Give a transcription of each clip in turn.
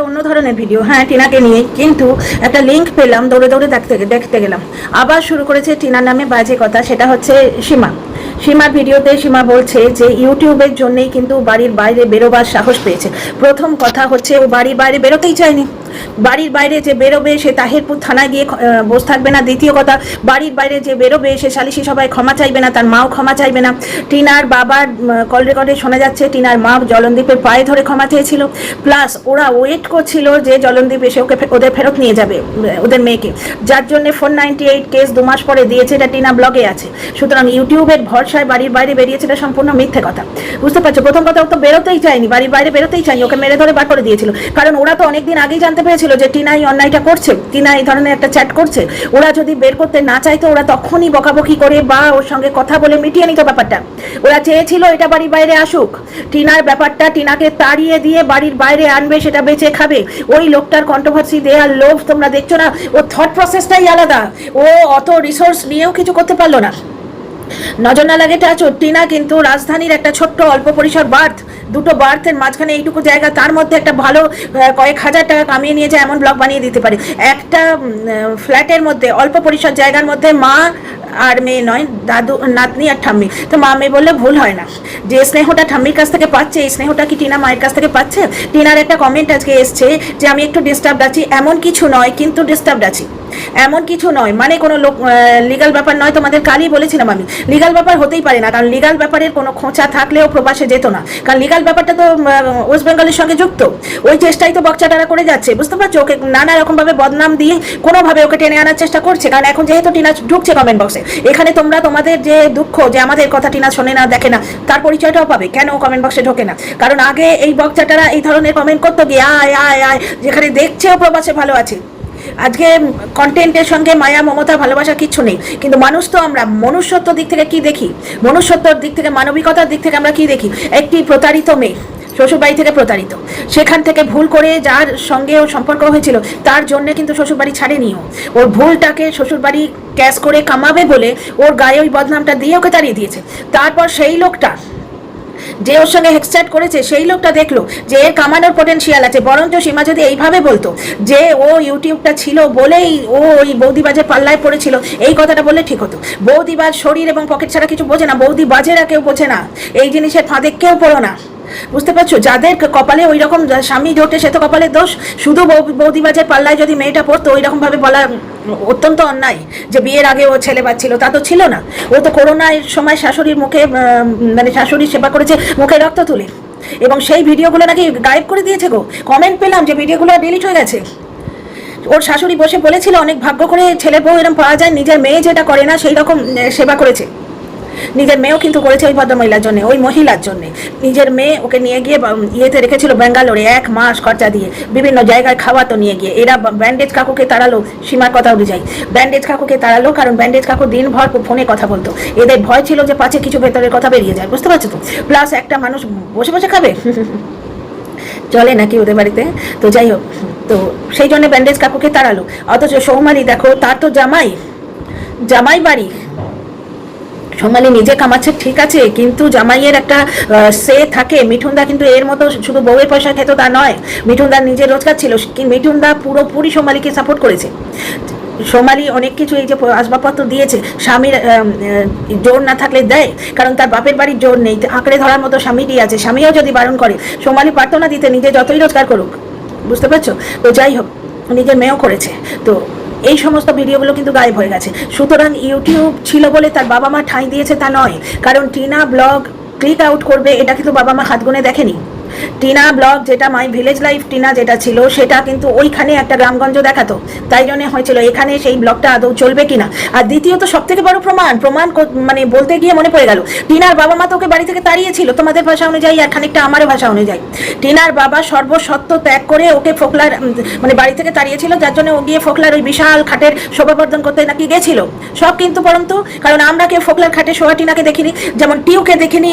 একটা অন্য ধরনের ভিডিও হ্যাঁ টিনাকে নিয়ে কিন্তু একটা লিঙ্ক পেলাম, দৌড়ে দৌড়ে দেখতে দেখতে গেলাম। আবার শুরু করেছে টিনার নামে বাজে কথা, সেটা হচ্ছে সীমা। সীমার ভিডিওতে সীমা বলছে যে, ইউটিউবের জন্যই কিন্তু বাড়ির বাইরে বেরোবার সাহস পেয়েছে। প্রথম কথা হচ্ছে ও বাড়ির বাইরে বেরোতেই চায়নি। বাড়ির বাইরে যে বেরোবে, সে তাহেরপুর থানায় গিয়ে বসে থাকবে না। দ্বিতীয় কথা, বাড়ির বাইরে যে বেরোবে, সে সালিশি সবাই ক্ষমা চাইবে না, তার মাও ক্ষমা চাইবে না। টিনার বাবার কল রেকর্ডে শোনা যাচ্ছে, টিনার মা জলনদীপের পায়ে ধরে ক্ষমা চেয়েছিল। প্লাস ওরা ওয়েট করছিল যে জলনদীপ এসে ওকে ওদের ফেরত নিয়ে যাবে ওদের মেয়েকে। যার জন্য ফোর নাইনটি এইট কেস দু মাস পরে দিয়েছে, এটা টিনা ব্লগে আছে। সুতরাং ইউটিউবের ভরসায় বাড়ির বাইরে বেরিয়েছে, এটা সম্পূর্ণ মিথ্যে কথা। বুঝতে পারছ? প্রথম কথা, ও তো বেরোতেই চায়নি, বাড়ির বাইরে বেরোতেই চায়নি, ওকে মেরে ধরে বার করে দিয়েছিল। কারণ ওরা তো অনেকদিন আগেই জানতে পেরেছিল যে টিনা এই অন্যায়টা করছে, টিনা এই ধরনের একটা চ্যাট করছে, ওরা যদি বের করতে না চাইতো, ওরা তখনই বকাবকি করে বা ওর সঙ্গে কথা বলে মিটিয়ে নিত ব্যাপারটা। ওরা চেয়েছিল এটা বাড়ির বাইরে আসুক। টিনার ব্যাপারটা টিনাকে তাড়িয়ে দিয়ে বাড়ির বাইরে আনবে, সেটা বেঁচে খাবে। ওই লোকটার কন্ট্রোভার্সি দেওয়ার লোভ তোমরা দেখছ না? ও থট প্রসেসটাই আলাদা। ও অত রিসোর্স নিয়েও কিছু করতে পারল না। নজর না লাগে টাচো টিনা কিন্তু রাজধানীর একটা ছোট্ট অল্প পরিসর বার্থ, দুটো বার্থের মাঝখানে এইটুকু জায়গা, তার মধ্যে একটা ভালো কয়েক হাজার টাকা কামিয়ে নিয়ে যায় এমন ব্লগ বানিয়ে দিতে পারে। একটা ফ্ল্যাটের মধ্যে, অল্প পরিসর জায়গার মধ্যে মা আর মেয়ে নয়, দাদু, নাতনি আর ঠাম্মি। তো মা মেয়ে বললে ভুল হয় না। যে স্নেহটা ঠাম্মির কাছ থেকে পাচ্ছে, এই স্নেহটা কি টিনা মায়ের কাছ থেকে পাচ্ছে? টিনার একটা কমেন্ট আজকে এসছে যে, আমি একটু ডিস্টার্বড আছি। এমন কিছু নয়, কিন্তু ডিস্টার্বড আছি। এমন কিছু নয়। মানে কোনো লোক লিগাল ব্যাপার নয় তোমাদের। কালই বলেছিলাম আমি। লিগাল ব্যাপার হতেই পারে না। কারণ লিগাল ব্যাপারের কোনো খোঁচা থাকলেও প্রবাসে যেত না। কারণ লিগাল ব্যাপারটা তো ওয়েস্ট বেঙ্গলের সঙ্গে যুক্ত। ওই চেষ্টাই তো বকচাটারা করে যাচ্ছে। বুঝতে পারছ? ওকে নানা রকমভাবে বদনাম দিয়ে কোনোভাবে ওকে টেনে আনার চেষ্টা করছে। কারণ এখন যেহেতু টিনা ঢুকছে কমেন্ট বক্সে এখানে তোমরা তোমাদের যে দুঃখ, যে আমাদের কথাটি না শোনে না, দেখে না, তার পরিচয়টাও পাবে। কেন কমেন্ট বক্সে ঢোকে না? কারণ আগে এই বকচাটারা এই ধরনের কমেন্ট করতো গিয়ে আয় আয় আয়, যেখানে দেখছেও প্রবাসে ভালো আছে। আজকে কন্টেন্টের সঙ্গে মায়া, মমতা, ভালোবাসা কিচ্ছু নেই। কিন্তু মানুষ তো আমরা, মনুষ্যত্ব দিক থেকে কি দেখি? মনুষ্যত্বর দিক থেকে, মানবিকতার দিক থেকে আমরা কি দেখি? একটি প্রতারিত মেয়ে। শ্বশুরবাড়ি থেকে প্রতারিত। সেখান থেকে ভুল করে যার সঙ্গে ওর সম্পর্ক হয়েছিল, তার জন্য কিন্তু শ্বশুরবাড়ি ছাড়েনি ও ওর ভুলটাকে শ্বশুরবাড়ি ক্যাশ করে কামাবে বলে ওর গায়ে ওই বদনামটা দিয়ে ওকে তাড়িয়ে দিয়েছে। তারপর সেই লোকটা যে ওর সঙ্গে হেক্সচ্যাট করেছে, সেই লোকটা দেখল যে এর কামানোর পটেনশিয়াল আছে। বরঞ্চ সীমা যদি এইভাবে বলতো যে ও ইউটিউবটা ছিল বলেই ও ওই বৌদিবাজের পাল্লায় পড়েছিল, এই কথাটা বললে ঠিক হতো। বৌদিবাজ শরীর এবং পকেট ছাড়া কিছু বোঝে না, বৌদি বাজেরা কেউ বোঝে না। এই জিনিসের ফাঁদে কেউ পড়ো না। বুঝতে পারছ? যাদের কপালে ওই রকম স্বামী জোটে, সে তো কপালের দোষ। শুধু বৌদিবাজের পাল্লায় যদি মেয়েটা পড়তো ওই রকম ভাবে বলা অত্যন্ত অন্যায় যে বিয়ের আগে ও ছেলে বাচ্ছিল তা তো ছিল না। ও তো করোনার সময় শাশুড়ির মুখে মানে শাশুড়ির সেবা করেছে মুখে রক্ত তুলে। এবং সেই ভিডিওগুলো নাকি গায়েব করে দিয়েছে গো। কমেন্ট পেলাম যে ভিডিওগুলো ডিলিট হয়ে গেছে। ওর শাশুড়ি বসে বলেছিল, অনেক ভাগ্য করে ছেলে বউ এরকম পাওয়া যায়, নিজের মেয়ে যেটা করে না সেই রকম সেবা করেছে। নিজের মেয়েও কিন্তু করেছে ওই ভদ্রমহিলার জন্য, ওই মহিলার জন্য। নিজের মেয়ে ওকে নিয়ে গিয়ে ইয়েতে রেখেছিল ব্যাঙ্গালোরে এক মাস খরচা দিয়ে, বিভিন্ন জায়গায় খাওয়াতো নিয়ে গিয়ে। এরা ব্যান্ডেজ কাকুকে তাড়ালো, সীমার কথা অনুযায়ী। ব্যান্ডেজ কাকুকে তাড়ালো, কারণ ব্যান্ডেজ কাকু দিনভর ফোনে কথা বলতো। এদের ভয় ছিল যে পাছে কিছু ভেতরের কথা বেরিয়ে যায়, বুঝতে পারছ তো? প্লাস একটা মানুষ বসে বসে খাবে? চলে নাকি ওদের বাড়িতে? তো যাই হোক, তো সেই জন্য ব্যান্ডেজ কাকুকে তাড়ালো। অথচ সৌমালি দেখো, তার তো জামাই জামাই বাড়ি। সোমালি নিজে কামাচ্ছে, ঠিক আছে, কিন্তু জামাইয়ের একটা সে থাকে, মিঠুনদা কিন্তু এর মতো শুধু বউয়ের পয়সা খেত তা নয় মিঠুনদার নিজের রোজগার ছিল মিঠুনদা পুরোপুরি সোমালিকে সাপোর্ট করেছে। সোমালি অনেক কিছু এই যে আসবাবপত্র দিয়েছে, স্বামীর জোর না থাকলে দেয়, কারণ তার বাপের বাড়ির জোর নেই, আঁকড়ে ধরার মতো স্বামীরই আছে, স্বামীও যদি বারণ করে সোমালি পারতো না দিতে নিজে যতই রোজগার করুক, বুঝতে পারছ? তো যাই হোক, নিজের মেয়েও করেছে, তো এই সমস্ত ভিডিওগুলো কিন্তু গায়েব হয়ে গেছে। সুতরাং ইউটিউব ছিল বলে তার বাবা মা ঠাঁই দিয়েছে তা নয়। কারণ টিনা ব্লগ ক্লিক আউট করবে, এটা কিন্তু বাবা মা হাত গুনে দেখেনি। টিনা ব্লগ যেটা মাই ভিলেজ লাইফ টিনা যেটা ছিল, সেটা কিন্তু ওইখানে একটা গ্রামগঞ্জ দেখাতো। তাই জন্য হয়েছিল, এখানে সেই ব্লগটা আদৌ চলবে কিনা? আর দ্বিতীয়ত সব থেকে বড় প্রমাণ প্রমাণ মানে বলতে গিয়ে মনে পড়ে গেল, টিনার বাবা মা তো ওকে বাড়ি থেকে তাড়িয়েছিল, তোমাদের ভাষা অনুযায়ী আর খানিকটা আমারও ভাষা অনুযায়ী। টিনার বাবা সর্বসত্ব ত্যাগ করে ওকে ফোকলার মানে বাড়ি থেকে তাড়িয়েছিল, যার জন্য ও গিয়ে ফোকলার ওই বিশাল খাটের শোভাবর্ধন করতে নাকি গেছিল। সব কিন্তু পরন্তু, কারণ আমরা কেউ ফোকলার খাটে শোয়া টিনাকে দেখিনি, যেমন টিউকে দেখিনি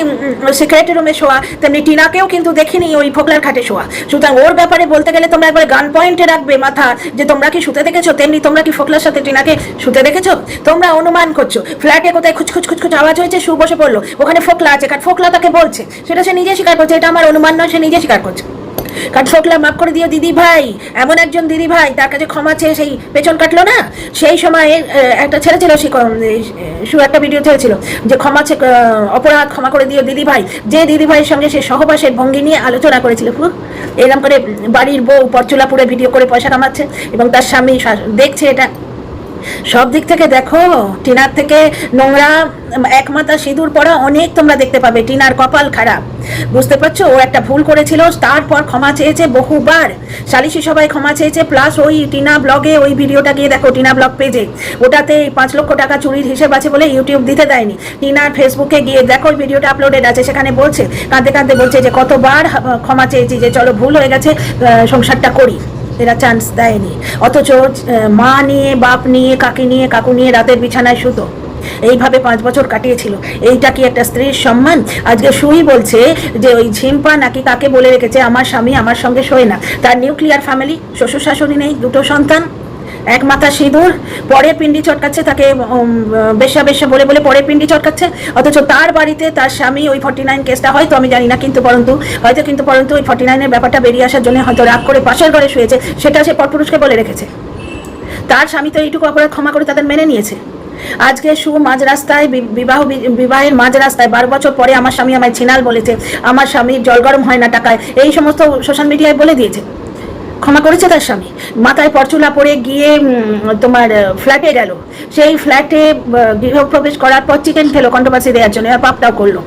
সিক্রেট রুমে শোয়া, তেমনি টিনাকেও কিন্তু দেখিনি ওই ফোকলার খাটে শোয়া। সুতরাং ওর ব্যাপারে বলতে গেলে তোমরা একবার গান পয়েন্টে রাখবে মাথা, যে তোমরা কি শুতে দেখেছ? তেমনি তোমরা কি ফোকলার সাথে টিনাকে শুতে দেখেছ? তোমরা অনুমান করছ। ফ্ল্যাটে কোথায় খুচখুচ খুচখুচ আওয়াজ হয়েছে শু বসে পড়ল। ওখানে ফোকলা আছে, কারণ ফোকলা তাকে বলছে। সেটা সে নিজে স্বীকার করছে, এটা আমার অনুমান নয়, সে নিজে স্বীকার করছে। কারণ শোকলা মাফ করে দিও দিদি ভাই। এমন একজন দিদি ভাই, তার কাছে ক্ষমা চেয়ে সেই পেছন কাটলো না? সেই সময়ে একটা ছেলে ছিল, সে শু একটা ভিডিও ছেড়েছিল, যে ক্ষমা অপরাধ ক্ষমা করে দিও দিদি ভাই। যে দিদি ভাইয়ের সঙ্গে সে সহবাসের ভঙ্গি নিয়ে আলোচনা করেছিল খুব এরকম করে বাড়ির বউ পরচুলাপুরে ভিডিও করে পয়সা কামাচ্ছে, এবং তার স্বামী দেখছে এটা। সব দিক থেকে দেখো টিনার থেকে নোংরা উম, এক মাথা সিঁদুর পরা অনেক তোমরা দেখতে পাবে। টিনার কপাল খারাপ। বুঝতে পারছ? ও একটা ভুল করেছিল তারপর ক্ষমা চেয়েছে বহুবার। সালিশি সবাই ক্ষমা চেয়েছে প্লাস ওই টিনা ব্লগে ওই ভিডিওটা গিয়ে দেখো টিনা ব্লগ পেজে। ওটাতে পাঁচ লক্ষ টাকা চুরির হিসেব আছে বলে ইউটিউব দিতে দেয়নি। টিনার ফেসবুকে গিয়ে দেখো ওই ভিডিওটা আপলোডেড আছে সেখানে বলছে কাঁদতে কাঁদতে বলছে যে কতবার ক্ষমা চেয়েছি যে চলো ভুল হয়ে গেছে সংসারটা করি। এরা চান্স দেয়নি। অথচ মা নিয়ে, বাপ নিয়ে, কাকি নিয়ে, কাকু নিয়ে রাতের বিছানায় শুতো। এইভাবে পাঁচ বছর কাটিয়েছিল। এইটা কি একটা স্ত্রীর সম্মান? আজকে সুই বলছে যে, ওই ঝিম্পা নাকি কাকে বলে রেখেছে? আমার স্বামী আমার সঙ্গে শোয় না। তার নিউক্লিয়ার ফ্যামিলি শ্বশুর শাশুড়ি নেই, দুটো সন্তান। এক মাথা সিঁদুর পরে পিন্ডি চটকাচ্ছে তাকে উম, বেশ্যা বেশ্যা বলে বলে পরে পিন্ডি চটকাচ্ছে অথচ তার বাড়িতে তার স্বামী ওই ফর্টি নাইন কেসটা হয়তো আমি জানি না কিন্তু পরন্তু হয়তো কিন্তু পরন্তু ওই ফর্টি নাইনের ব্যাপারটা বেরিয়ে আসার জন্য হয়তো রাগ করে পাশের ঘরে শুয়েছে সেটা সে পরপুরুষকে বলে রেখেছে। তার স্বামী তো এইটুকু অপরাধ ক্ষমা করে তাদের মেনে নিয়েছে। আজকে সু মাঝ রাস্তায় বিবাহ বিবাহের মাঝ রাস্তায় বারো বছর পরে আমার স্বামী আমায় ছিনাল বলেছে আমার স্বামীর জল গরম হয় না টাকায় এই সমস্ত সোশ্যাল মিডিয়ায় বলে দিয়েছে। ক্ষমা করেছে তার স্বামী। মাথায় পরচুলা পরে গিয়ে তোমার ফ্ল্যাটে গেল। সেই ফ্ল্যাটে গৃহপ্রবেশ করার পর চিকেন খেলো কন্ট্রোভার্সি দেওয়ার জন্য আর পাপটাও করল।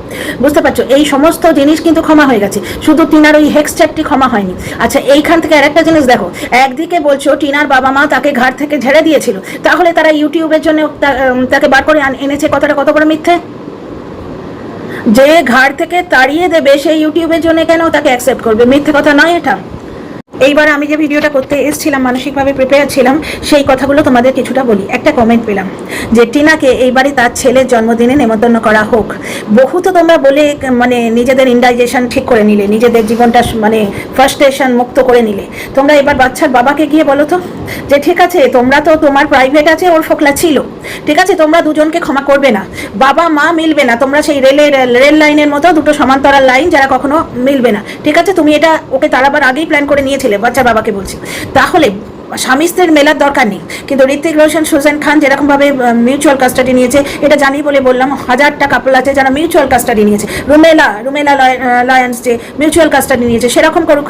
বুঝতে পারছ? এই সমস্ত জিনিস কিন্তু ক্ষমা হয়ে গেছে। শুধু টিনার ওই হেক্স চ্যাটটি ক্ষমা হয়নি। আচ্ছা এইখান থেকে আরেকটা জিনিস দেখো। একদিকে বলছো টিনার বাবা মা তাকে ঘাট থেকে ঝেড়ে দিয়েছিল। তাহলে তারা ইউটিউবের জন্য তাকে বার করে এনেছে কথাটা কত বড় মিথ্যে? যে ঘাট থেকে তাড়িয়ে দেবে সেই ইউটিউবের জন্য কেন তাকে অ্যাকসেপ্ট করবে? মিথ্যে কথা নয় এটা। এইবার আমি যে ভিডিওটা করতে এসেছিলাম, মানসিকভাবে প্রিপেয়ার ছিলাম, সেই কথাগুলো তোমাদের কিছুটা বলি। একটা কমেন্ট পেলাম যে, টিনাকে এইবারে তার ছেলের জন্মদিনে নেমন্তন্ন করা হোক। বহু তো তোমরা বলে মানে নিজেদের ইন্ডাইজেশন ঠিক করে নিলে, নিজেদের জীবনটা মানে ফার্স্টেশন মুক্ত করে নিলে। তোমরা এবার বাচ্চার বাবাকে গিয়ে বলো তো, যে, ঠিক আছে, তোমরা তো তোমার প্রাইভেট আছে, ওর ফোকলা ছিল। ঠিক আছে, তোমরা দুজনকে ক্ষমা করবে না। বাবা, মা মিলবে না। তোমরা সেই রেলের রেল লাইনের মতো দুটো সমান্তরাল লাইন যারা কখনো মিলবে না। ঠিক আছে, তুমি এটা ওকে তারাবার আগেই প্ল্যান করে নিয়েছিলে। বাচ্চার বাবাকে বলছি। তাহলে স্বামী স্ত্রীর মেলার দরকার নেই। কিন্তু ঋত্বিক রোশন, সুজেন খান যেরকমভাবে মিউচুয়াল কাস্টাডি নিয়েছে, এটা জানি বলে বললাম হাজারটা কাপল আছে যারা মিউচুয়াল কাস্টাডি নিয়েছে। রুমেলা রুমেলা লয়েন্স যে মিউচুয়াল কাস্টাডি নিয়েছে, সেরকম করুক।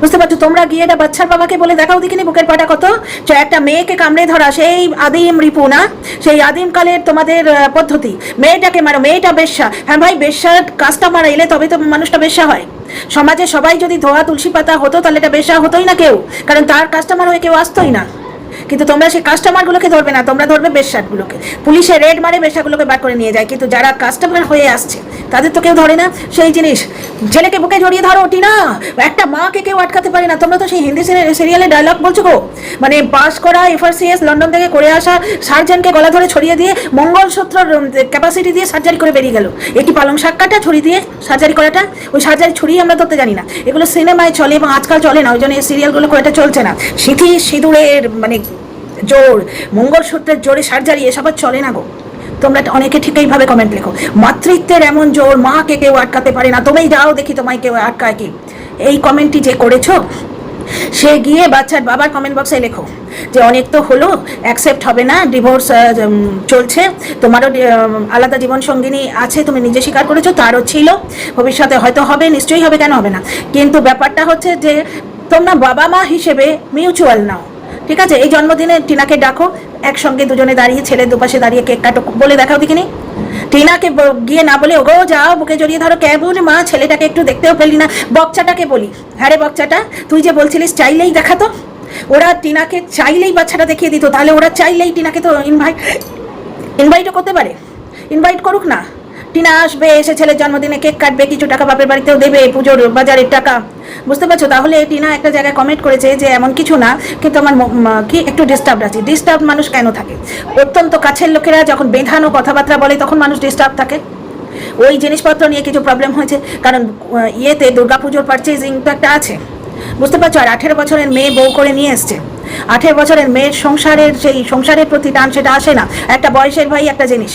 বুঝতে পারছ? তোমরা গিয়ে এটা বাচ্চার বাবাকে বলে দেখাও দেখিনি, বুকের পাটা কত? যে একটা মেয়েকে কামড়ে ধরা, সেই আদিম রিপু না? সেই আদিম কালের তোমাদের পদ্ধতি। মেয়েটাকে মারো, মেয়েটা বেশ্যা। হ্যাঁ ভাই, বেশ্যার মারা এলে তবে তো মানুষটা বেশ্যা হয়। সমাজে সবাই যদি ধোয়া, তুলসী পাতা হতো, তাহলে এটা বেশ্যা হতোই না কেউ। কারণ তার কাস্টমার হয়ে কেউ আসতোই না। কিন্তু তোমরা সেই কাস্টমারগুলোকে ধরবে না, তোমরা ধরবে বেশ্যাগুলোকে পুলিশে রেড মারে বেশ্যাগুলোকে বার করে নিয়ে যায়, কিন্তু যারা কাস্টমার হয়ে আসছে, তাদের তো কেউ ধরে না। সেই জিনিস, ছেলেকে বুকে জড়িয়ে ধরো ওটি না একটা মাকে কেউ আটকাতে পারে না। তোমরা তো সেই হিন্দি সিরিয়ালে ডায়লগ বলছো গো? মানে পাস করা এফআরসিএস লন্ডন থেকে করে আসা সার্জনকে গলা ধরে ছড়িয়ে দিয়ে মঙ্গলসূত্র ক্যাপাসিটি দিয়ে সার্জারি করে বেরিয়ে গেল। একটি পালং শাক কাটা ছড়িয়ে দিয়ে সার্জারি করাটা? ওই সার্জারি ছড়িয়ে আমরা ধরতে জানি না। এগুলো সিনেমায় চলে এবং আজকাল চলে না, ওই জন্য এই সিরিয়ালগুলো করে এটা চলছে না। সিথি সিঁদুরের মানে জোর, মঙ্গলসূত্রের জোরে সার্জারি এসব আর চলে না গো। তোমরা অনেকে ঠিক এইভাবে কমেন্ট লেখো। মাতৃত্বের এমন জোর মাকে কেউ আটকাতে পারে না। তুমি যাও দেখি তোমায় কেউ আটকায় কি। এই কমেন্টটি যে করেছ, সে গিয়ে বাচ্চার বাবার কমেন্ট বক্সে লেখো যে অনেক তো হলো অ্যাকসেপ্ট হবে না ডিভোর্স চলছে। তোমারও আলাদা জীবন সঙ্গিনী আছে, তুমি নিজে স্বীকার করেছ, তারও ছিল। ভবিষ্যতে হয়তো হবে, নিশ্চয়ই হবে, কেন হবে না। কিন্তু ব্যাপারটা হচ্ছে যে তোমরা বাবা মা হিসেবে মিউচুয়াল নাও। ঠিক আছে, এই জন্মদিনে টিনাকে ডাকো, একসঙ্গে দুজনে দাঁড়িয়ে ছেলের দুপাশে দাঁড়িয়ে কেক কাটো, বলে দেখাও দেখিনি। টিনাকে গিয়ে না বলে, ওগো, যাও, বুকে জড়িয়ে ধরো, কেমন মা, ছেলেটাকে একটু দেখতেও পেলি না। বচ্চাটাকে বলি হ্যাঁ রে বচ্চাটা তুই যে বলছিলিস চাইলেই দেখাতো ওরা টিনাকে চাইলেই বাচ্চাটা দেখিয়ে দিত, তাহলে ওরা চাইলেই টিনাকে তো ইনভাইট ইনভাইটও করতে পারে। ইনভাইট করুক না। টিনা আসবে, এসে ছেলের জন্মদিনে কেক কাটবে, কিছু টাকা বাপের বাড়িতেও দেবে, পুজোর বাজারের টাকা। বুঝতে পারছ? তাহলে টিনা একটা জায়গায় কমেন্ট করেছে যে, এমন কিছু না, কিন্তু আমার কি একটু ডিস্টার্ব আছে। ডিস্টার্ব মানুষ কেন থাকে? অত্যন্ত কাছের লোকেরা যখন বেঁধানো কথাবার্তা বলে, তখন মানুষ ডিস্টার্ব থাকে। ওই জিনিসপত্র নিয়ে কিছু প্রবলেম হয়েছে, কারণ ইয়েতে দুর্গাপুজোর পারচেজিং তো একটা আছে। বুঝতে পারছ? আর আঠেরো বছরের মেয়ে বউ করে নিয়ে এসছে। আঠেরো বছরের মেয়ের সংসারের, সেই সংসারের প্রতি টান সেটা আসে না। একটা বয়সের ভাই একটা জিনিস।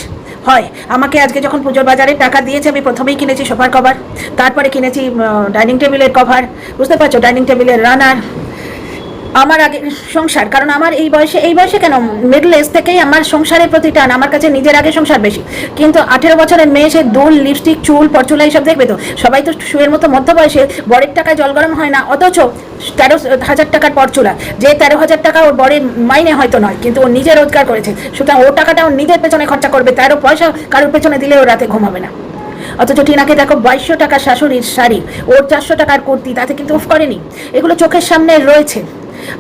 হয়। আমাকে আজকে যখন পুজোর বাজারে টাকা দিয়েছে, আমি প্রথমেই কিনেছি সোফার কভার। তারপরে কিনেছি ডাইনিং টেবিলের কভার। বুঝতে পারছ? ডাইনিং টেবিলের রানার। আমার আগে সংসার, কারণ আমার এই বয়সে এই বয়সে কেন? মিডল এজ থেকেই আমার সংসারের প্রতি টান, আমার কাছে নিজের আগে সংসার বেশি। কিন্তু আঠেরো বছরের মেয়ে, সে দুল লিপস্টিক চুল, পরচুলা এইসব দেখবে তো? সবাই তো শুয়ের মতো মধ্য বয়সে বরের টাকায় জল গরম হয় না, অথচ তেরো হাজার টাকার পরচুলা। যে তেরো হাজার টাকা ওর বরের মাইনে হয়তো নয়, কিন্তু ও নিজে রোজগার করেছে। সুতরাং ও টাকাটা ও নিজের পেছনে খরচা করবে, তেরো পয়সা কারোর পেছনে দিলে ও রাতে ঘুমাবে না। অথচ টিনাকে দেখো, বাইশশো টাকা শাশুড়ির শাড়ি, ওর চারশো টাকার কুর্তি, তাতে কিন্তু অফ করেনি। এগুলো চোখের সামনে রয়েছে।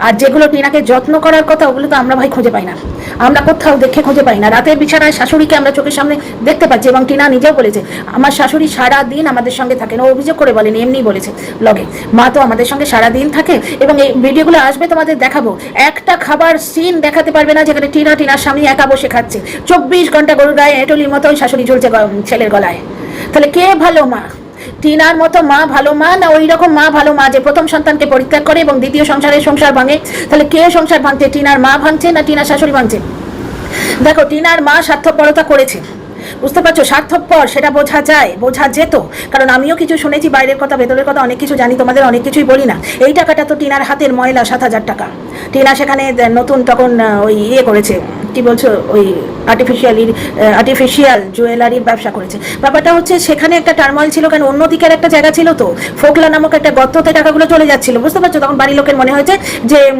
আর যেগুলো টিনাকে যত্ন করার কথা, ওগুলো তো আমরা ভাই খুঁজে পাই না। আমরা কোথাও দেখে খুঁজে পাই না। রাতের বিছানায় শাশুড়িকে আমরা চোখের সামনে দেখতে পাচ্ছি এবং টিনা নিজেও বলেছে, আমার শাশুড়ি সারা দিন আমাদের সঙ্গে থাকেন। ও অভিযোগ করে বলেনি এমনি বলেছে ব্লগে মা তো আমাদের সঙ্গে সারা দিন থাকে এবং এই ভিডিওগুলো আসবে তোমাদের দেখাবো। একটা খাবার সিন দেখাতে পারবে না যেখানে টিনা টিনার স্বামী একা বসে খাচ্ছে। চব্বিশ ঘণ্টা গরুর গায়ে এটলির মতোই শাশুড়ি ঝুলছে ছেলের গলায়। তাহলে কে ভালো মা? টিনার মতো মা ভালো মা? না ওই রকম মা ভালো মা যে প্রথম সন্তানকে পরিত্যাগ করে এবং দ্বিতীয় সংসারে সংসার ভাঙে? তাহলে কে সংসার ভাঙছে? টিনার মা ভাঙছে না টিনার শাশুড়ি ভাঙছে? দেখো, টিনার মা স্বার্থপরতা করেছে। বুঝতে পারছ, স্বার্থপর, সেটা বোঝা যায়, বোঝা যেত। কারণ আমিও কিছু শুনেছি, বাইরের কথা, ভেতরের কথা, অনেক কিছু জানি, তোমাদের অনেক কিছুই বলি না। এই টাকাটা তো টিনার হাতের ময়লা, সাত হাজার টাকা। টিনা সেখানে নতুন তখন ওই ইয়ে করেছে, কি বলছো, ওই আর্টিফিশিয়ালির আর্টিফিশিয়াল জুয়েলারির ব্যবসা করেছে। ব্যাপারটা হচ্ছে, সেখানে একটা টার্মল ছিল কেন, অন্য দিকের একটা জায়গা ছিল তো, ফোকলা নামক একটা গর্ততে টাকাগুলো চলে যাচ্ছিল, বুঝতে পারছ? তখন বাড়ির লোকের মনে হয়েছে যে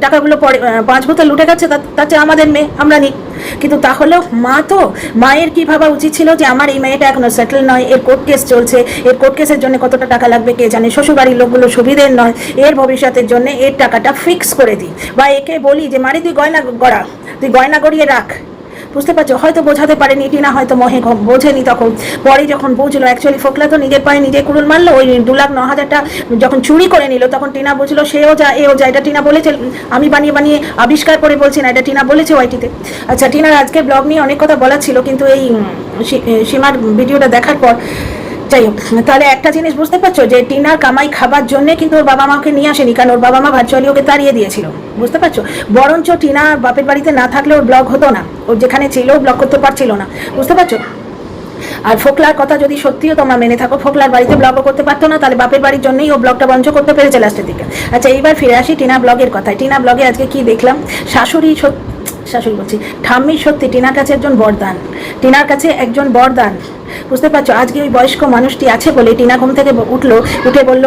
টাকাগুলো পরে পাঁচ বোতল লুটে গেছে, তা- তার চেয়ে আমাদের মেয়ে, আমরা নিই। কিন্তু তাহলেও মা তো মায়ের কি ভাবা উচিত ছিল যে আমার এই মেয়েটা এখনও সেটেল নয়? এর কোর্ট কেস চলছে। এর কোর্ট কেসের জন্য কতটা টাকা লাগবে কে জানে? শ্বশুরবাড়ির লোকগুলো সুবিধের নয়। এর ভবিষ্যতের জন্য এর টাকাটা ফিক্স করে দিই। বা একে বলি যে, মারি, তুই গয়না গড়া। তুই গয়না গড়িয়ে রাখ। বুঝতে পারছ? হয়তো বোঝাতে পারেনি টিনা হয়তো মহে বোঝেনি তখন। পরে যখন বুঝলো অ্যাকচুয়ালি ফোকলা তো নিজের পায়ে নিজে কুড়ুল মারলো, ওই দু লাখ ন হাজারটা যখন চুরি করে নিল, তখন টিনা বুঝলো, সেও যা, এও যা, এটা টিনা বলেছে, আমি বানিয়ে বানিয়ে আবিষ্কার করে বলছি না, এটা টিনা বলেছে ওয়াইটিতে। আচ্ছা টিনার আজকে ব্লগ নিয়ে অনেক কথা বলা ছিল, কিন্তু এই সীমার ভিডিওটা দেখার পর যাই হোক, তাহলে একটা জিনিস বুঝতে পারছ যে টিনার কামাই খাবার জন্য কিন্তু ওর বাবা মাকে নিয়ে আসেনি, কারণ ওর বাবা মা ভার্চুয়ালি ওকে তাড়িয়ে দিয়েছিল। বুঝতে পারছ? বরঞ্চ টিনা বাপের বাড়িতে না থাকলে ওর ব্লগ হতো না। ওর যেখানে ছিল ব্লগ করতে পারছিল না। বুঝতে পারছ? আর ফোকলার কথা যদি সত্যিও তোমরা মেনে থাকো, ফোকলার বাড়িতে ব্লগও করতে পারতো না, তাহলে বাপের বাড়ির জন্যই ও ব্লগটা বন্ধ করতে পেরেছে লাস্টের দিকে। আচ্ছা এইবার ফিরে আসি টিনা ব্লগের কথায়। টিনা ব্লগে আজকে কি দেখলাম? শাশুড়ি সত্যি শাশুড়ি বলছি ঠাম্মি সত্যি টিনার কাছে একজন বরদান। টিনার কাছে একজন বরদান। বুঝতে পারছ? আজকে ওই বয়স্ক মানুষটি আছে বলে টিনা ঘুম থেকে উঠল, উঠে বলল,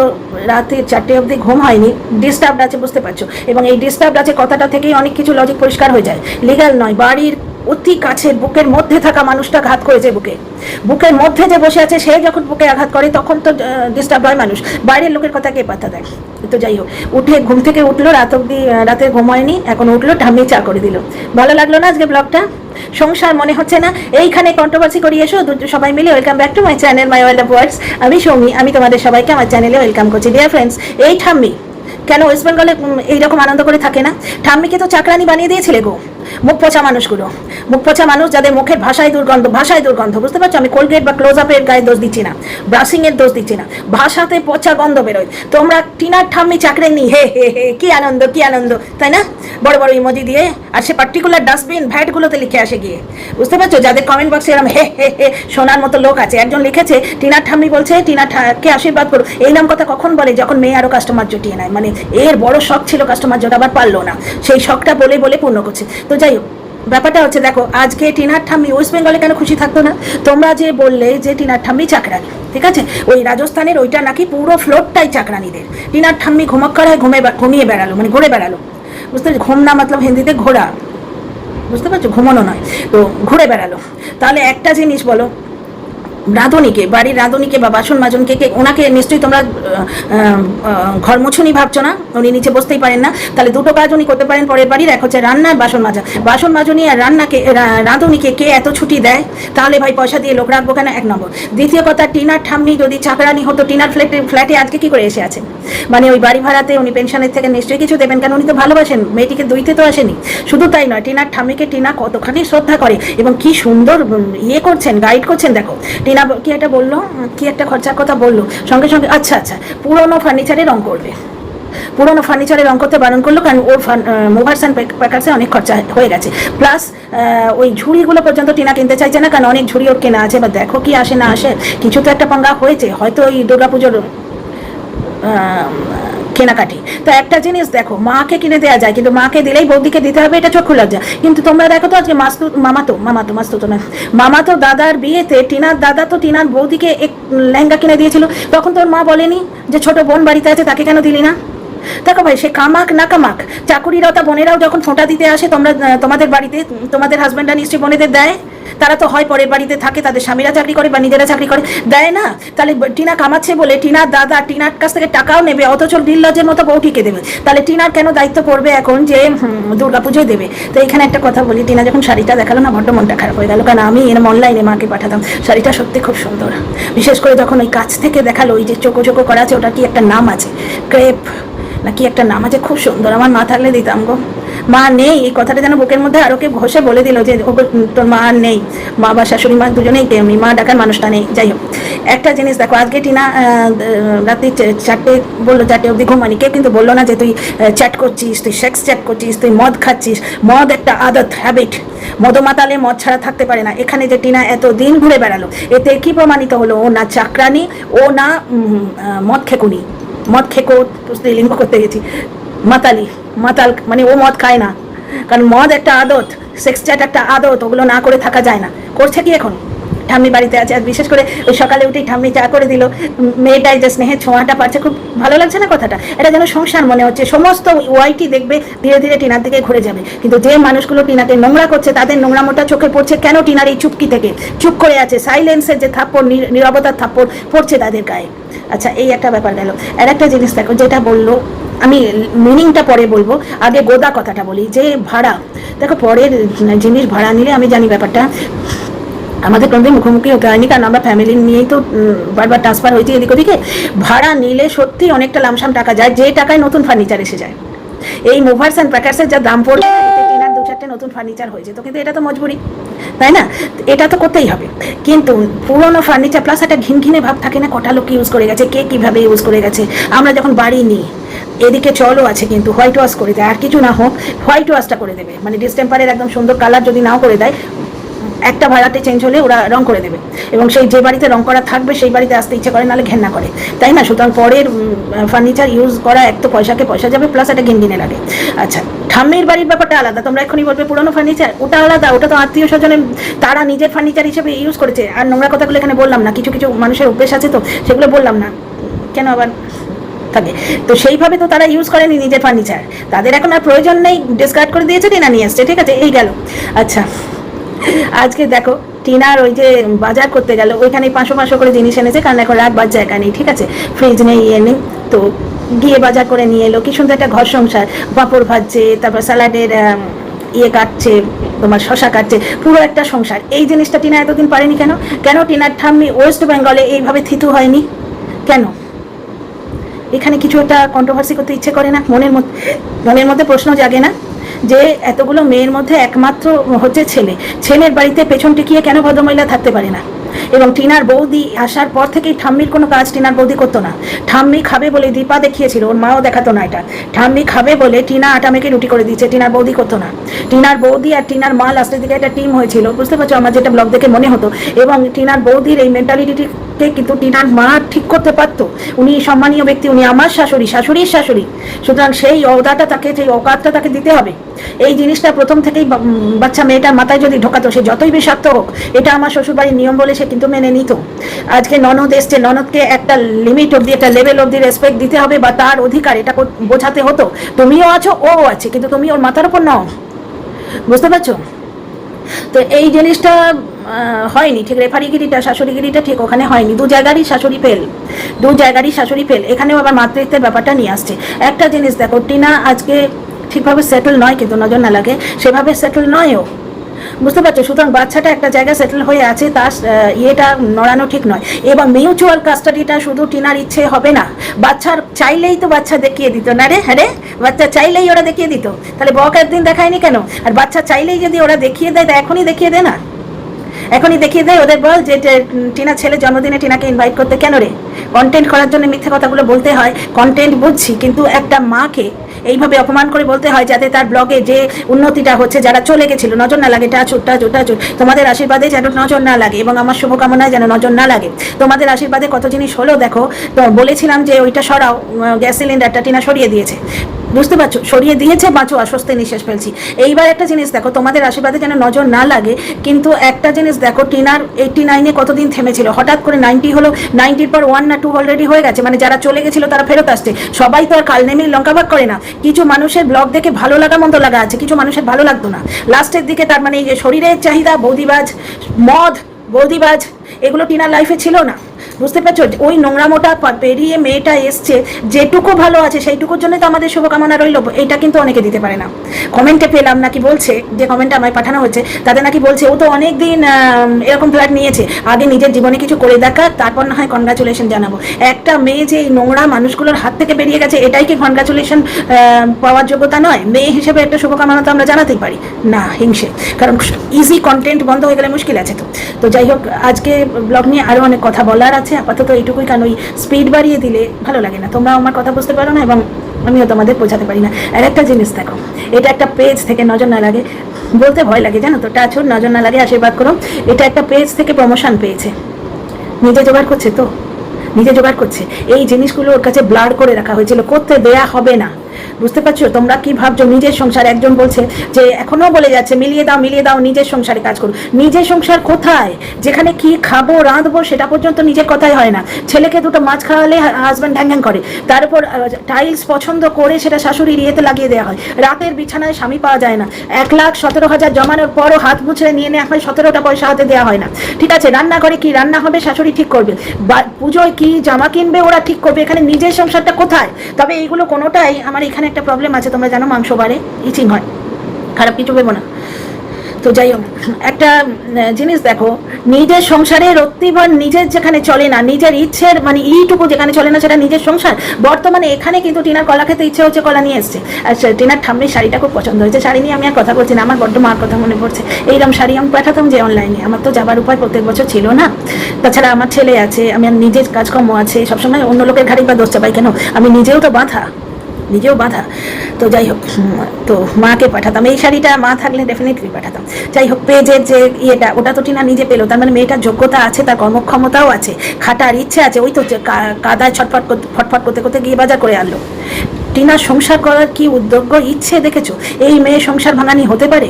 রাতে চারটে অবধি ঘুম হয়নি ডিস্টার্বড আছে, বুঝতে পারছ? এবং এই ডিস্টার্বড আছে কথাটা থেকেই অনেক কিছু লজিক পরিষ্কার হয়ে যায়। লিগাল নয়, বাড়ির অতি কাছের বুকের মধ্যে থাকা মানুষটা ঘাত করেছে বুকে। বুকের মধ্যে যে বসে আছে, সে যখন বুকে আঘাত করে, তখন তো ডিস্টার্ব হয় মানুষ। বাইরের লোকের কথা কে পাতা দেয়? তো যাই হোক, উঠে ঘুম থেকে উঠল, রাত অব্দি রাতে ঘুমায়নি, এখন উঠল ঠাম্মি চা করে দিল। ভালো লাগল না আজকে ব্লগটা সংসার মনে হচ্ছে না? এইখানে কন্ট্রোভার্সি করি এসো সবাই মিলে welcome back to my channel my world of words আমি সৌমি, আমি তোমাদের সবাইকে আমার চ্যানেলে ওয়েলকাম করছি। ডিয়ার ফ্রেন্ডস এই ঠাম্মি, কেন ওয়েস্ট বেঙ্গলে এইরকম আনন্দ করে থাকে না? ঠাম্মিকে তো চাকরানি বানিয়ে দিয়েছিলে গো। মুখ পচা মানুষগুলো। মুখ পচা মানুষ যাদের মুখের ভাষায় দুর্গন্ধ ভাষায় দুর্গন্ধ, বুঝতে পারছ? আমি কোলগেট বা ক্লোজ আপের গায়ে দোষ দিচ্ছি না। ব্রাশিং এর দোষ দিচ্ছি না। ভাষাতে পচা গন্ধ বেরোয়। তোমরা টিনার ঠাম্মি চাকরেনি হে হে হে, কি আনন্দ কি আনন্দ, তাই না? বড় বড় ইমোজি দিয়ে আর সে পার্টিকুলার ডাস্টবিন ভ্যাটগুলোতে লিখে আসে গিয়ে। বুঝতে পারছ? যাদের কমেন্ট বক্সে এরকম হে হে হে, শোনার মতো লোক আছে। একজন লিখেছে, টিনার ঠাম্মি বলছে, টিনা কে আশীর্বাদ করো এই নাম কথা কখন বলে? যখন মেয়ে আরও কাস্টমার জুটিয়ে নেয়। মানে এর বড় শখ ছিল কাস্টমার জোটাবার, পারল না। সেই শখটা বলে বলে পূর্ণ করছে। তো যাই হোক, ব্যাপারটা হচ্ছে দেখো, আজকে টিনার ঠাম্মি ওয়েস্ট বেঙ্গলে কেন খুশি থাকতো না? তোমরা যে বললে যে টিনার ঠাম্মি চাকরানি, ঠিক আছে? ওই রাজস্থানের ওইটা নাকি পুরো ফ্লোরটাই চাকরানিদের। টিনার ঠাম্মি ঘুমাক্কড়ায় ঘুমে ঘুমিয়ে বেড়ালো মানে ঘুরে বেড়ালো। বুঝতে পারছি? ঘুম না মতলব হিন্দিতে ঘোরা বুঝতে পারছ? ঘুমানো নয়। তো ঘুরে বেড়ালো। তাহলে একটা জিনিস বলো রাঁধুনিকে, বাড়ির রাঁধুনিকে বা বাসন মাজনকে, কে ওনাকে নিশ্চয়ই তোমরা ঘর মুছুনি ভাবছ না? উনি নিচে বসতেই পারেন না। তাহলে দুটো কাজ উনি করতে পারেন, পরের বাড়ির এক হচ্ছে রান্না বাসন মাজা। বাসন মাজনি আর রান্নাকে রাঁধুনিকে কে এত ছুটি দেয়? তাহলে ভাই পয়সা দিয়ে লোক রাখব কেন? এক নম্বর। দ্বিতীয় কথা, টিনার ঠাম্মি যদি চাকরানি হতো, টিনার ফ্ল্যাটে ফ্ল্যাটে আজকে কি করে এসে আছেন মানে ওই বাড়ি ভাড়াতে উনি পেনশনের থেকে নিশ্চয়ই কিছু দেবেন কেন? উনি তো ভালোবাসেন, মেয়েটিকে দুইতে তো আসেনি। শুধু তাই নয়, টিনার ঠাম্মিকে টিনা কতখানি শ্রদ্ধা করে এবং কি সুন্দর ইয়ে করছেন গাইড করছেন, দেখো। টিনা ব- কি একটা বলল? কি একটা খরচার কথা বলল? সঙ্গে সঙ্গে আচ্ছা আচ্ছা পুরোনো ফার্নিচারে রং করবে। পুরোনো ফার্নিচারে রং করতে বারণ করল কারণ ওর মোভার্স অ্যান্ড প্যাকার্সে অনেক খরচা হয়ে গেছে। প্লাস ওই ঝুড়িগুলো পর্যন্ত টিনা কিনতে চাইছে না কারণ অনেক ঝুড়ি ওর কেনা আছে। বা দেখো কি আসে না আসে। কিছু তো একটা পাঙ্গা হয়েছে। হয়তো ওই দুর্গাপুজোর কেনাকাটি। তো একটা জিনিস দেখো, মাকে কিনে দেওয়া যায়, কিন্তু মাকে দিলেই বৌদিকে দিতে হবে, এটা চক্ষু লজ্জা। কিন্তু তোমরা দেখো তো আজকে মাস্তু মামাতো মামাতো, মাস্তু তো না, মামাতো দাদার বিয়েতে টিনার দাদা তো টিনার বৌদিকে এক লেহেঙ্গা কিনে দিয়েছিল। তখন তোর মা বলেনি যে ছোট বোন বাড়িতে আছে, তাকে কেন দিলি না? দেখো ভাই, সে কামাক না কামাক চাকুরিরাও তা বোনেরাও যখন ফোঁটা দিতে আসে, তোমরা তোমাদের বাড়িতে, তোমাদের হাজব্যান্ডরা নিশ্চয়ই বোনেদের দেয়? তারা তো হয় পরের বাড়িতে থাকে, তাদের স্বামীরা চাকরি করে বা নিজেরা চাকরি করে। দেয় না? তাহলে টিনা কামাচ্ছে বলে টিনার দাদা, টিনার কাছ থেকে টাকাও নেবে, অথচ লজের মতো বউটিকে দেবে। তাহলে টিনার কেন দায়িত্ব পড়বে এখন যে দুর্গা পুজোয় দেবে? তো এখানে একটা কথা বলি, টিনা যখন শাড়িটা দেখাল না, বড্ড মনটা খারাপ হয়ে গেল। কারণ আমি এরম অনলাইনে মাকে পাঠাতাম। শাড়িটা সত্যি খুব সুন্দর। বিশেষ করে যখন ওই কাছ থেকে দেখাল, ওই যে চোখো চোখো করা আছে ওটা কি একটা নাম আছে? ক্রেপ। নাকি একটা নাম আছে? খুব সুন্দর, আমার মা থাকলে দিতাম গো। মা নেই, এই কথাটা যেন বুকের মধ্যে আরও কে ঘষে বলে দিল যে ও তোর মা নেই। মা বা শাশুড়ি মা দুজনেই তেমনি মা ডাকার মানুষটা নেই। যাই হোক, একটা জিনিস দেখো, আজকে টিনা রাত্রি চারটে বলল, চারটে অবধি ঘুমানি কেউ কিন্তু বলল না যে, তুই চ্যাট করছিস, তুই সেক্স চ্যাট করছিস, তুই মদ খাচ্ছিস। মদ একটা আদত হ্যাবিট মদমাতালে মদ ছাড়া থাকতে পারে না। এখানে যে টিনা এত দিন ঘুরে বেড়ালো, এতে কি প্রমাণিত হলো? ও না চাকরানি, ও না মদ খেকুনি। মদ খেকো লিঙ্গ করতে গেছি। মাতালি, মাতাল মানে ও মদ খায় না। কারণ মদ একটা আদত সেক্স চ্যাট একটা আদত, ওগুলো না করে থাকা যায় না। করছে কি এখন? ঠাম্মি বাড়িতে আছে আর বিশেষ করে ওই সকালে উঠেই ঠাম্মি চা করে দিল। মেয়েটাই যে স্নেহের ছোঁয়াটা পাচ্ছে, খুব ভালো লাগছে না কথাটা? এটা যেন সংসার মনে হচ্ছে। সমস্ত ওয়াইটি দেখবে, ধীরে ধীরে টিনার দিকে ঘুরে যাবে। কিন্তু যে মানুষগুলো টিনাকে নোংরা করছে, তাদের নোংরামোটা চোখে পড়ছে কেন টিনার এই চুপকি থেকে? চুপ করে আছে, সাইলেন্সের যে থাপ্পড় নীরবতার থাপ্পড় পড়ছে তাদের গায়ে। আচ্ছা এই একটা ব্যাপার গেল। আর একটা জিনিস দেখো, যেটা বলল, আমি মিনিংটা পরে বলব, আগে গোদা কথাটা বলি, যে ভাড়া। দেখো, পরের জিনিস ভাড়া নিলে আমি জানি ব্যাপারটা। আমাদের কোনোদিন মুখোমুখি হতে হয়নি, কারণ আমরা ফ্যামিলি নিয়েই তো বারবার ট্রান্সফার হয়েছি এদিক ওদিকে। ভাড়া নিলে সত্যি অনেকটা লামসাম টাকা যায়, যে টাকায় নতুন ফার্নিচার এসে যায়। এই মুভার্স অ্যান্ড প্যাকার্সের যা দাম পড়বে এতে টিনার দু চারটে নতুন ফার্নিচার হয়েছে, তো কিন্তু এটা তো মজবুরি, তাই না? এটা তো করতেই হবে। কিন্তু পুরোনো ফার্নিচার প্লাস একটা ঘিনঘিনে ভাব থাকে না, কটা লোক ইউজ করে গেছে, কে কীভাবে ইউজ করে গেছে। আমরা যখন বাড়ি নিই, এদিকে চলও আছে কিন্তু হোয়াইট ওয়াশ করে দেয়, আর কিছু না হোক হোয়াইট ওয়াশটা করে দেবে। মানে ডিস্টেম্পারের একদম সুন্দর কালার যদি নাও করে দেয় একটা ভাড়াতে চেঞ্জ হলে ওরা রং করে দেবে। এবং সেই যে বাড়িতে রং করা থাকবে, সেই বাড়িতে আসতে ইচ্ছে করে, নাহলে ঘেন্না করে। তাই না? সুতরাং পরের ফার্নিচার ইউজ করা এক তো পয়সাকে পয়সা যাবে প্লাস একটা ঘিনঘিনে লাগে আচ্ছা ঠাম্মির বাড়ির ব্যাপারটা আলাদা। তোমরা এখনই বলবে পুরোনো ফার্নিচার ওটা আলাদা, ওটা তো আত্মীয় স্বজনের তারা নিজের ফার্নিচার হিসেবে ইউজ করেছে। আর নোংরা কথাগুলো এখানে বললাম না, কিছু কিছু মানুষের অভ্যেস আছে তো, সেগুলো বললাম না। কেন আবার থাকে? তো সেইভাবে তো তারা ইউজ করেনি নিজের ফার্নিচার তাদের এখন আর প্রয়োজন নেই ডিসকার্ড করে দিয়েছে, টিনা নিয়ে আসছে, ঠিক আছে? এই গেল। আচ্ছা আজকে দেখো, টিনার ওই যে বাজার করতে গেল ওইখানে পাঁচশো পাঁচশো করে জিনিস এনেছে, কারণ এখন রাখবার জায়গা নেই, ঠিক আছে? ফ্রিজ নেই ইয়ে নেই, তো গিয়ে বাজার করে নিয়ে এলো। কি সুন্দর একটা ঘর সংসার, পাঁপড় ভাজছে, তারপর স্যালাডের ইয়ে কাটছে, তোমার শশা কাটছে, পুরো একটা সংসার। এই জিনিসটা টিনা এতদিন পারেনি কেন? কেন টিনার ঠাম্মি ওয়েস্ট বেঙ্গলে এইভাবে থিতু হয়নি? কেন? এখানে কিছু একটা কন্ট্রোভার্সি করতে ইচ্ছে করে না? মনের মধ্যে মনের মধ্যে প্রশ্ন জাগে না? যে এতগুলো মেয়ের মধ্যে একমাত্র হচ্ছে ছেলে। ছেলের বাড়িতে পেছন টিকিয়ে কেন ভদ্রমহিলা থাকতে পারে না? এবং টিনার বৌদি আসার পর থেকেই ঠাম্মির কোনো কাজ টিনার বৌদি করতো না। ঠাম্মি খাবে বলে দীপা দেখিয়েছিল, ওর মাও দেখাতো না এটা। ঠাম্মি খাবে বলে টিনা আটা মেখে রুটি করে দিচ্ছে টিনার বৌদি করতো না। টিনার বৌদি আর টিনার মা লাস্টের দিকে একটা টিম হয়েছিল, বুঝতে পারছ? আমার যেটা ব্লগ দেখে মনে হতো। এবং টিনার বৌদির এই মেন্টালিটিকে কিন্তু টিনার মা ঠিক করতে পারতো। উনি সম্মানীয় ব্যক্তি, উনি আমার শাশুড়ি, শাশুড়ির শাশুড়ি। সুতরাং সেই অদাটা তাকে, সেই অকাতটা তাকে দিতে হবে। এই জিনিসটা প্রথম থেকেই বাচ্চা মেয়েটার মাথায় যদি ঢোকাতো, সে যতই বিষাক্ত হোক, এটা আমার শ্বশুরবাড়ির নিয়ম বলে সে কিন্তু মেনে নিত। আজকে ননদ এসছে, ননদকে একটা লিমিট অব্দি একটা লেভেল অব্দি রেসপেক্ট দিতে হবে বা তার অধিকার, এটা বোঝাতে হতো। তুমিও আছো, ও আছে, কিন্তু তুমি ওর মাথার উপর নাও। বুঝতে পারছ? তো এই জিনিসটা হয়নি, ঠিক রেফারিগিরিটা, শাশুড়িগিরিটা ঠিক ওখানে হয়নি। দু জায়গারই শাশুড়ি ফেল। দু জায়গারই শাশুড়ি ফেল। এখানেও আবার মাতৃত্বের ব্যাপারটা নিয়ে আসছে। একটা জিনিস দেখো, টিনা আজকে ঠিকভাবে সেটেল নয় কিন্তু নজর না লাগে, সেভাবে সেটেল নয়ও। বুঝতে পারছ? সুতরাং বাচ্চাটা একটা জায়গায় সেটেল হয়ে আছে, তার ইয়েটা নড়ানো ঠিক নয়। এবং মিউচুয়াল কাস্টাডিটা শুধু টিনার ইচ্ছে হবে না। বাচ্চার চাইলেই তো বাচ্চা দেখিয়ে দিত। না রে হ্যাঁ রে, বাচ্চা চাইলেই ওরা দেখিয়ে দিত। তাহলে বক একদিন দেখায়নি কেন? আর বাচ্চা চাইলেই যদি ওরা দেখিয়ে দেয়, তা এখনই দেখিয়ে দেয় না। এখনই দেখিয়ে দেয় ওদের বল যে টিনা ছেলে জন্মদিনে টিনাকে ইনভাইট করতে। কেন রে? কন্টেন্ট করার জন্য মিথ্যে কথাগুলো বলতে হয়। কন্টেন্ট বুঝছি, কিন্তু একটা মাকে এইভাবে অপমান করে বলতে হয় যাতে তার ব্লগে যে উন্নতিটা হচ্ছে, যারা চলে গেছিল, নজর না লাগে, টাচ টাচুর টাচ তোমাদের আশীর্বাদে যেন নজর না লাগে এবং আমার শুভকামনায় যেন নজর না লাগে। তোমাদের আশীর্বাদে কত জিনিস হলো, দেখো, তো বলেছিলাম যে ওইটা সরাও গ্যাস সিলিন্ডারটা টিনা সরিয়ে দিয়েছে। বুঝতে পারছ? সরিয়ে দিয়েছে, বাঁচো অস্বস্তি নিঃশ্বাস ফেলছি। এইবার একটা জিনিস দেখো, তোমাদের আশীর্বাদে যেন নজর না লাগে, কিন্তু একটা জিনিস দেখো, টিনার এইটি নাইনে কতদিন থেমেছিল? হঠাৎ করে নাইনটি হলো নাইনটির পর ওয়ান না টু অলরেডি হয়ে গেছে মানে যারা চলে গেছিল তারা ফেরত আসছে। সবাই তো আর কাল নেমেই লঙ্কা ভাগ করে না। কিছু মানুষের ব্লগ দেখে ভালো লাগা, মন্দ লাগা আছে, কিছু মানুষের ভালো লাগতো না। লাস্টের দিকে তার মানে এই যে শরীরের চাহিদা, বৌদিবাজ, মদ, বৌদিবাজ, এগুলো টিনার লাইফে ছিল না। বুঝতে পারছ? ওই নোংরামোটা পেরিয়ে মেয়েটা এসছে, যেটুকু ভালো আছে সেইটুকুর জন্য তো আমাদের শুভকামনা রইল, এটা কিন্তু অনেকে দিতে পারে না। কমেন্টে পেলাম নাকি বলছে, যে কমেন্টটা আমায় পাঠানো হচ্ছে তাদের নাকি বলছে, ও তো অনেক দিন এরকম ফ্ল্যাট নিয়েছে, আগে নিজের জীবনে কিছু করে দেখা, তারপর না হয় কনগ্রাচুলেশন জানাব। একটা মেয়ে যে এই নোংরা মানুষগুলোর হাত থেকে বেরিয়ে গেছে, এটাই কি কনগ্রাচুলেশন পাওয়ার যোগ্যতা নয়? মেয়ে হিসেবে একটা শুভকামনা তো আমরা জানাতেই পারি। না, হিংসে। কারণ ইজি কন্টেন্ট বন্ধ হয়ে গেলে মুশকিল আছে তো। তো যাই হোক, আজকে ব্লগ নিয়ে আরও অনেক কথা বলার আছে। আপাতত এইটুকুই। কারণ ওই স্পিড বাড়িয়ে দিলে ভালো লাগে না। তোমরা আমার কথা বুঝতে পারো না এবং আমিও তোমাদের বোঝাতে পারি না। আর একটা জিনিস দেখো, এটা একটা পেজ থেকে নজর না লাগে। বলতে ভয় লাগে, জানো তো? টাচুর নজর না লাগে, আশীর্বাদ করো। এটা একটা পেজ থেকে প্রমোশন পেয়েছে। নিজে জোগাড় করছে তো? নিজে জোগাড় করছে। এই জিনিসগুলো ওর কাছে ব্লাড করে রাখা হয়েছিল। করতে দেয়া হবে না। বুঝতে পারছ? তোমরা কি ভাবছ? নিজের সংসার একজন বলছে যে, এখনও বলে যাচ্ছে, মিলিয়ে দাও মিলিয়ে দাও, নিজের সংসারে কাজ করো। নিজের সংসার কোথায়? যেখানে কি খাব, রাঁধবো, সেটা পর্যন্ত নিজের কথাই হয় না। ছেলেকে দুটো মাছ খাওয়ালে হাজব্যান্ড ঢ্যাং করে। তার উপর টাইলস পছন্দ করে সেটা শাশুড়ির ইয়েতে লাগিয়ে দেওয়া হয়। রাতের বিছানায় স্বামী পাওয়া যায় না। এক লাখ সতেরো হাজার জমানোর পরও হাত মুছড়ে নিয়ে নেওয়া হয়, সতেরোটা পয়সা হাতে দেওয়া হয় না। ঠিক আছে রান্না করে কি রান্না হবে, শাশুড়ি ঠিক করবে। পুজোয় কি জামা কিনবে ওরা ঠিক করবে? এখানে নিজের সংসারটা কোথায়? তবে এইগুলো কোনোটাই আমার এখানে একটা প্রবলেম আছে, তোমরা জানো মাংস বাড়ে ইচিং হয়। খারাপ কিছু ভেবো না। তো যাই হোক, একটা জিনিস দেখো, নিজের সংসারে রত্তিভর নিজের যেখানে চলে না, নিজের ইচ্ছের মানে এইটুকু যেখানে চলে না, সেটা নিজের সংসার। বর্তমানে এখানে কিন্তু টিনার কলা খেতে ইচ্ছে হচ্ছে কলা নিয়ে এসছে। সে- টিনার ঠাম্মির শাড়িটা খুব পছন্দ হয়েছে। শাড়ি নিয়ে আমি আর কথা বলছি না, আমার বড্ড মার কথা মনে পড়ছে। এইরকম শাড়ি আমি পাঠাতাম যে অনলাইনে আমার তো যাবার উপায় প্রত্যেক বছর ছিল না। তাছাড়া আমার ছেলে আছে আমার নিজের কাজকর্ম আছে। সবসময় অন্য লোকের ঘাড়ি বা দোষ চাপাই কেন? আমি নিজেও তো বাঁধা। নিজেও বাঁধা। তো যাই হোক তো মাকে পাঠাতাম। এই শাড়িটা মা থাকলে ডেফিনেটলি পাঠাতাম। যাই হোক, পেজের যে ইয়েটা, ওটা তো টিনা নিজে পেল। তার মানে মেয়েটার যোগ্যতা আছে, তার কর্মক্ষমতাও আছে, খাটার ইচ্ছে আছে। ওই তো কাদায় ছটফট ফটফট করতে করতে গিয়ে বাজার করে আনলো। টিনা সংসার করার কি উদ্যোগ্য ইচ্ছে দেখেছ? এই মেয়ে সংসার ভাঙানি হতে পারে?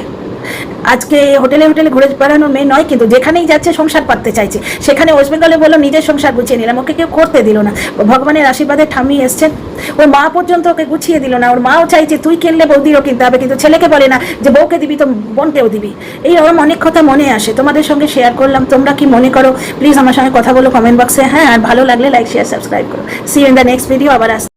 আজকে হোটেলে হোটেলে ঘুরে বেড়ানো মেয়ে নয় কিন্তু যেখানেই যাচ্ছে সংসার পাততে চাইছে। সেখানে ওয়েস্ট বেঙ্গলে বলল, নিজের সংসার গুছিয়ে নিলাম, ওকে কেউ করতে দিল না। ভগবানের আশীর্বাদে ঠামি এসছেন। ওর মা পর্যন্ত ওকে গুছিয়ে দিল না। ওর মাও চাইছে, তুই কিনলে বৌদিরও কিনতে হবে, কিন্তু ছেলেকে বলে না যে বউকে দিবি তো বোনকেও দিবি। এই রকম অনেক কথা মনে আসে। তোমাদের সঙ্গে শেয়ার করলাম। তোমরা কি মনে করো? প্লিজ আমার সঙ্গে কথা বলো কমেন্ট বক্সে হ্যাঁ আর ভালো লাগলে লাইক শেয়ার সাবস্ক্রাইব করো। See in the next video আবার আস